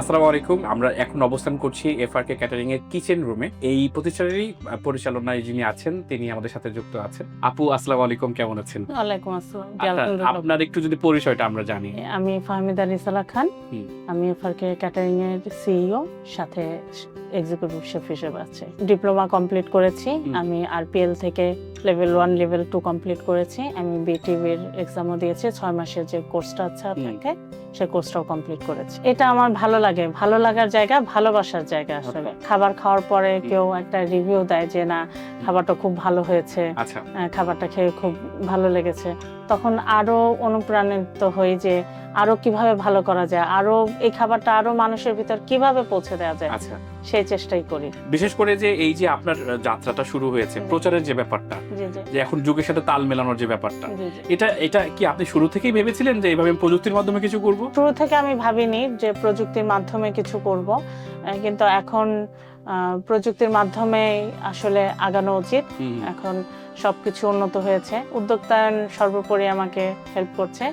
আসসালামু আলাইকুম আমরা এখন অবস্থান করছি এফআরকে ক্যাটারিং এর কিচেন রুমে। এই প্রতিষ্ঠানেরই পরিচালনায় যিনি আছেন তিনি আমাদের সাথে যুক্ত আছেন। আপু আসসালামু আলাইকুম কেমন আছেন? ওয়ালাইকুম আসসালাম আচ্ছা, আপনার একটু যদি পরিচয়টা আমরা জানি। আমি ফাহমিদা রিসালা খান। হুম। আমি এফআরকে ক্যাটারিং এর সিইও সাথে এক্সিকিউটিভ শেফ হিসেবে আছি। ডিপ্লোমা কমপ্লিট করেছি। হুম। আমি আরপিএল থেকে level one level two complete করেছি। আমি বিটিভির এক্সামও দিয়েছি ছয় মাসের যে কোর্সটা আছে হুম। থাকে সেই কোর্সটাও কমপ্লিট করেছে। এটা আমার ভালো লাগে। ভালো লাগার জায়গা ভালোবাসার জায়গা আসলে। খাবার খাওয়ার পরে কেউ একটা রিভিউ দেয় যে না খাবারটা খুব ভালো হয়েছে। আচ্ছা। খাবারটা খেয়ে খুব ভালো লেগেছে। তখন আরও অনুপ্রাণিত হই যে আরও কীভাবে ভালো করা যায় আরও এই খাবারটা আরও মানুষের ভিতর কীভাবে পৌঁছে দেওয়া যায় আচ্ছা। সেই চেষ্টাই করি। বিশেষ করে যে এই যে আপনার যাত্রাটা শুরু হয়েছে প্রচারের যে ব্যাপারটা যে এখন যুগের সাথে তাল মেলানোর যে ব্যাপারটা এটা এটা কি আপনি শুরু থেকেই ভেবেছিলেন যে এইভাবে প্রযুক্তির মাধ্যমে কিছু করব? শুরু থেকে আমি ভাবিনি যে প্রযুক্তির মাধ্যমে কিছু করব কিন্তু এখন প্রযুক্তির মাধ্যমে আসলে আগানো উচিত। এখন সবকিছু উন্নত হয়েছে। উদ্যোক্তায়ন সর্বোপরি আমাকে হেল্প করছে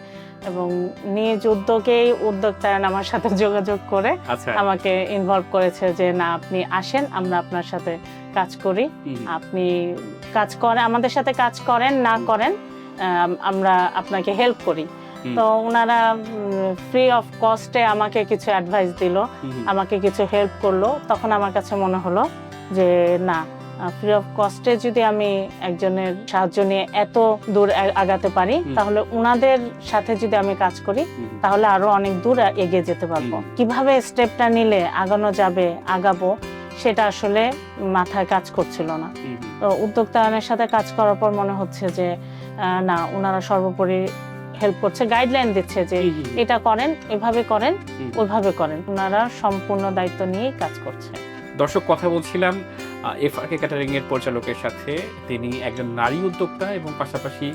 এবং নিজ উদ্যোগেই উদ্যোক্তায়ন আমার সাথে যোগাযোগ করে আচ্ছা। আমাকে ইনভলভ করেছে যে না আপনি আসেন আমরা আপনার সাথে কাজ করি। আপনি কাজ করে আমাদের সাথে কাজ করেন না করেন আমরা আপনাকে হেল্প করি। তো ওনারা ফ্রি অফ কস্টে আমাকে কিছু অ্যাডভাইস দিল আমাকে কিছু হেল্প করল। তখন আমার কাছে মনে হলো যে না ফ্রি অফ কস্টে যদি আমি একজনের সাহায্য নিয়ে এত দূর আগাতে পারি তাহলে ওনাদের সাথে যদি আমি কাজ করি তাহলে আরও অনেক দূর এগিয়ে যেতে পারব। কীভাবে স্টেপটা নিলে আগানো যাবে আগাবো সেটা আসলে মাথায় কাজ করছিল না। তো উদ্যোক্তায়নের সাথে কাজ করার পর মনে হচ্ছে যে না ওনারা সর্বোপরি হেল্প করছে গাইডলাইন দিচ্ছে যে এটা করেন এভাবে করেন। ওইভাবে করেন। ওনারা সম্পূর্ণ দায়িত্ব নিয়ে কাজ করছে। দর্শক কথা বলছিলাম এফ আর কে ক্যাটারিংয়ের পরিচালকের সাথে তিনি একজন নারী উদ্যোক্তা এবং পাশাপাশি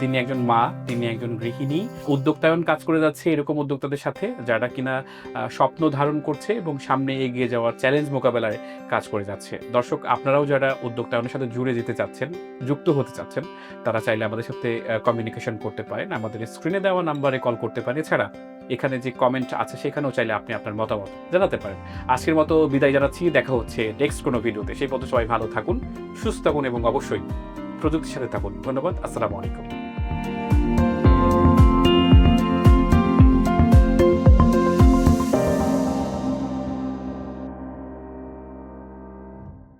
তিনি একজন মা, তিনি একজন গৃহিণী। উদ্যোক্তায়ন কাজ করে যাচ্ছে এরকম উদ্যোক্তাদের সাথে যারা কিনা স্বপ্ন ধারণ করছে এবং সামনে এগিয়ে যাওয়ার চ্যালেঞ্জ মোকাবেলায় কাজ করে যাচ্ছে। দর্শক, আপনারাও যারা উদ্যোক্তায়নের সাথে জুড়ে যেতে চাচ্ছেন, যুক্ত হতে চাচ্ছেন, তারা চাইলে আমাদের সাথে কমিউনিকেশন করতে পারেন। আমাদের স্ক্রিনে দেওয়া নাম্বারে কল করতে পারেন। এছাড়া এখানে যে কমেন্ট আছে সেখানেও চাইলে আপনি আপনার মতামত জানাতে পারেন। আজকের মতো বিদায় জানাচ্ছি, দেখা হচ্ছে নেক্সট কোনো ভিডিওতে। সেই মতো সবাই ভালো থাকুন, সুস্থ থাকুন এবং অবশ্যই প্রযুক্তির সাথে থাকুন। ধন্যবাদ, আসসালামু আলাইকুম।